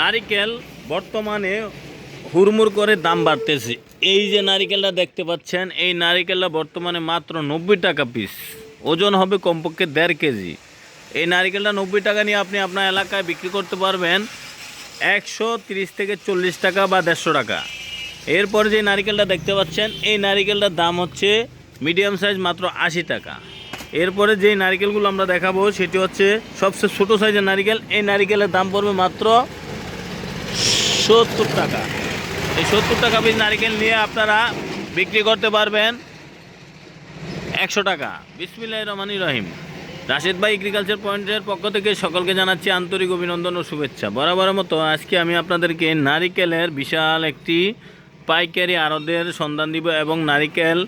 নারিকেল বর্তমানে হুড়মুড় করে দাম বাড়তেছে। এই যে নারিকেলটা দেখতে পাচ্ছেন, এই নারিকেলটা বর্তমানে মাত্র নব্বই টাকা পিস ওজন হবে কমপক্ষে দেড় কেজি। এই নারিকেলটা নব্বই টাকা নিয়ে আপনি আপনার এলাকায় বিক্রি করতে পারবেন একশো তিরিশ থেকে চল্লিশ টাকা বা দেড়শো টাকা। এরপরে যে নারিকেলটা দেখতে পাচ্ছেন, এই নারিকেলটার দাম হচ্ছে মিডিয়াম সাইজ মাত্র আশি টাকা। এরপরে যে নারিকেলগুলো আমরা দেখাবো, সেটি হচ্ছে সবচেয়ে ছোটো সাইজের নারিকেল। এই নারিকেলের দাম পড়বে মাত্র সত্তর টাকা। এই সত্তর টাকা পিস নারিকেল নিয়ে আপনারা বিক্রি করতে পারবেন একশো টাকা। বিসমিল্লাহ রহমানি রহিম। রাশেদ ভাই এগ্রিকালচার পয়েন্টের পক্ষ থেকে সকলকে জানাচ্ছি আন্তরিক অভিনন্দন ও শুভেচ্ছা। বরাবরের মতো আজকে আমি আপনাদেরকে নারিকেলের বিশাল একটি পাইকারি আড়তের সন্ধান দিব এবং নারিকেল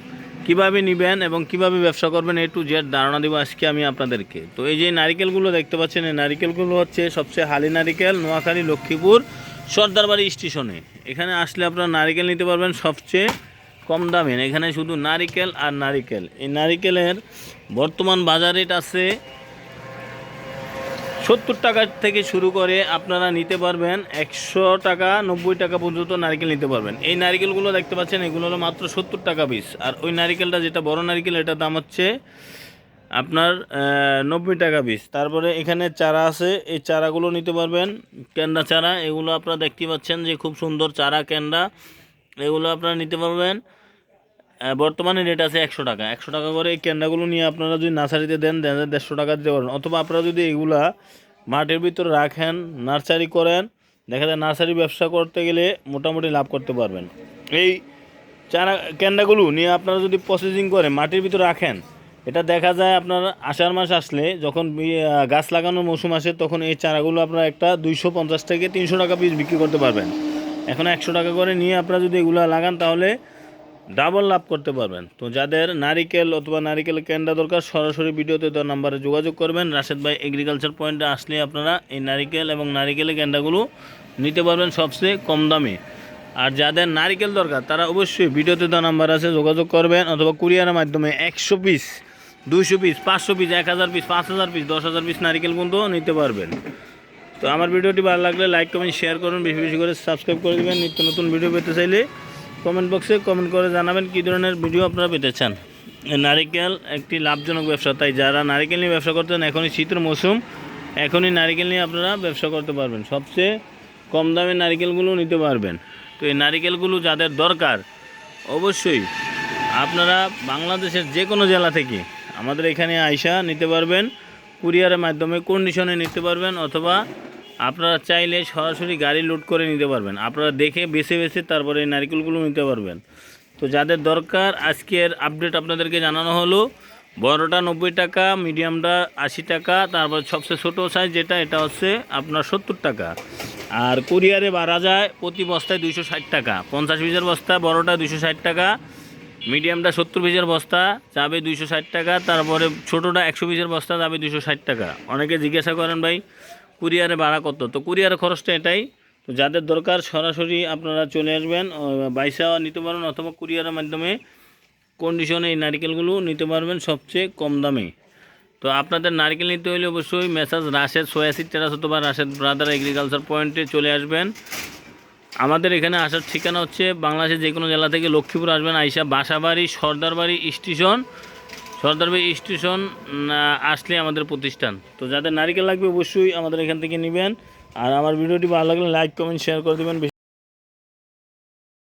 কীভাবে নেবেন এবং কীভাবে ব্যবসা করবেন এ টু জেড ধারণা দিব আজকে আমি আপনাদেরকে। তো এই যে নারিকেলগুলো দেখতে পাচ্ছেন, এই নারিকেলগুলো হচ্ছে সবচেয়ে হালি নারিকেল, নোয়াখালী, লক্ষ্মীপুর সর্দারবাড়ি স্টেশনে। এখানে আসলে আপনারা নারিকেল নিতে পারবেন সবচেয়ে কম দামে। এখানে শুধু নারিকেল আর নারিকেল। এই নারিকেলের বর্তমান বাজার রেট আছে সত্তর টাকা থেকে শুরু করে আপনারা নিতে পারবেন একশো টাকা, নব্বই টাকা পর্যন্ত নারকেল নিতে পারবেন। এই নারকেলগুলো দেখতে পাচ্ছেন, এগুলো হলো মাত্র সত্তর টাকা পিস আর ওই নারকেলটা যেটা বড় নারকেল, এটার দাম হচ্ছে আপনার নব্বই টাকা পিস তারপরে এখানে চারা আছে, এই চারাগুলো নিতে পারবেন। ক্যান্ডা চারা, এগুলো আপনারা দেখতে পাচ্ছেন যে খুব সুন্দর চারা ক্যান্ডা। এগুলো আপনারা নিতে পারবেন। বর্তমানে রেট আছে একশো টাকা। একশো টাকা করে এই ক্যান্ডাগুলো নিয়ে আপনারা যদি নার্সারিতে দেন দেন দেড়শো টাকা দিতে পারেন অথবা আপনারা যদি এগুলা মাঠের ভিতরে রাখেন, নার্সারি করেন, দেখা যায় নার্সারি ব্যবসা করতে গেলে মোটামুটি লাভ করতে পারবেন। এই চারা, ক্যান্ডাগুলো নিয়ে আপনারা যদি প্রসেসিং করে, মাটির ভিতরে রাখেন এটা দেখা যায় আপনার আষাঢ় মাস আসলে, যখন গাছ লাগানোর মৌসুম আসে, তখন এই চারাগুলো আপনার একটা দুইশো পঞ্চাশ থেকে তিনশো টাকা পিস বিক্রি করতে পারবেন। এখন একশো টাকা করে নিয়ে আপনারা যদি এগুলো লাগান, তাহলে ডাবল লাভ করতে পারবেন। তো যাদের নারিকেল অথবা নারিকেল ক্যান্ডা দরকার, সরাসরি ভিডিওতে দেওয়া নাম্বারে যোগাযোগ করবেন। রাশেদ ভাই এগ্রিকালচার পয়েন্টে আসলে আপনারা এই নারিকেল এবং নারিকেলের ক্যান্ডাগুলো নিতে পারবেন সবচেয়ে কম দামে। আর যাদের নারিকেল দরকার, তারা অবশ্যই ভিডিওতে দেওয়া নাম্বার আছে, যোগাযোগ করবেন অথবা কুরিয়ারের মাধ্যমে একশো পিস দুইশো পিস, পাঁচশো পিস, এক হাজার পিস, পাঁচ হাজার পিস, দশ হাজার পিস নারিকেল কিন্তু নিতে পারবেন। তো আমার ভিডিওটি ভালো লাগলে লাইক কমেন্ট শেয়ার করুন, বেশি বেশি করে সাবস্ক্রাইব করে দেবেন। নিত্য নতুন ভিডিও পেতে চাইলে কমেন্ট বক্সে কমেন্ট করে জানাবেন কী ধরনের ভিডিও আপনারা পেতে চান। নারিকেল একটি লাভজনক ব্যবসা, তাই যারা নারিকেল নিয়ে ব্যবসা করতেন, এখনই শীতের মৌসুম, এখনই নারিকেল নিয়ে আপনারা ব্যবসা করতে পারবেন। সবচেয়ে কম দামে নারিকেলগুলো নিতে পারবেন। তো এই নারিকেলগুলো যাদের দরকার, অবশ্যই আপনারা বাংলাদেশের যে কোনো জেলা থেকে আমাদের এখানে আইসা নিতে পারবেন, কুরিয়ারের মাধ্যমে কন্ডিশনে নিতে পারবেন, অথবা আপনারা চাইলে সরাসরি গাড়ি লোড করে নিতে পারবেন। আপনারা দেখে, বেছে বেছে তারপরে এই নারকেলগুলো নিতে পারবেন। তো যাদের দরকার, আজকের আপডেট আপনাদেরকে জানানো হলো, বড়টা নব্বই টাকা মিডিয়ামটা আশি টাকা, তারপর সবচেয়ে ছোটো সাইজ যেটা, এটা হচ্ছে আপনার সত্তর টাকা। আর কুরিয়ারে বাড়া যায় প্রতি বস্তায় দুইশো ষাট টাকা, পঞ্চাশ পিসের বস্তা, বড়টা দুইশো ষাট টাকা মিডিয়ামটা সত্তর পিসের বস্তা, যাবে দুইশো ষাট টাকা, তারপরে ছোটোটা একশো পিসের বস্তা, যাবে দুইশো ষাট টাকা। অনেকে জিজ্ঞাসা করেন, ভাই, কুরিয়ারে ভাড়া কত? তো কুরিয়ারের খরচটা এটাই। তো যাদের দরকার, সরাসরি আপনারা চলে আসবেন বাইসা নিতে পারেন অথবা কুরিয়ারের মাধ্যমে কন্ডিশনে এই নারকেলগুলো নিতে পারবেন সবচেয়ে কম দামে। তো আপনাদের নারকেল নিতে হলে অবশ্যই মেসাজ রাশেদ সোয়াসিড টেরাস অথবা রাশেদ ব্রাদার এগ্রিকালচার পয়েন্টে চলে আসবেন। আমাদের এখানে আসার ঠিকানা হচ্ছে বাংলাদেশের যে কোনো জেলা থেকে লক্ষ্মীপুর আসবেন, আইসা বাসাবাড়ি, সর্দারবাড়ি স্টেশন। সর্দারবাড়ি স্টেশন আসলে আমাদের প্রতিষ্ঠান। তো যাদের নারিকেল লাগবে অবশ্যই আমাদের এখান থেকে নেবেন। আর আমার ভিডিওটি ভালো লাগলে লাইক, কমেন্ট শেয়ার করে দেবেন।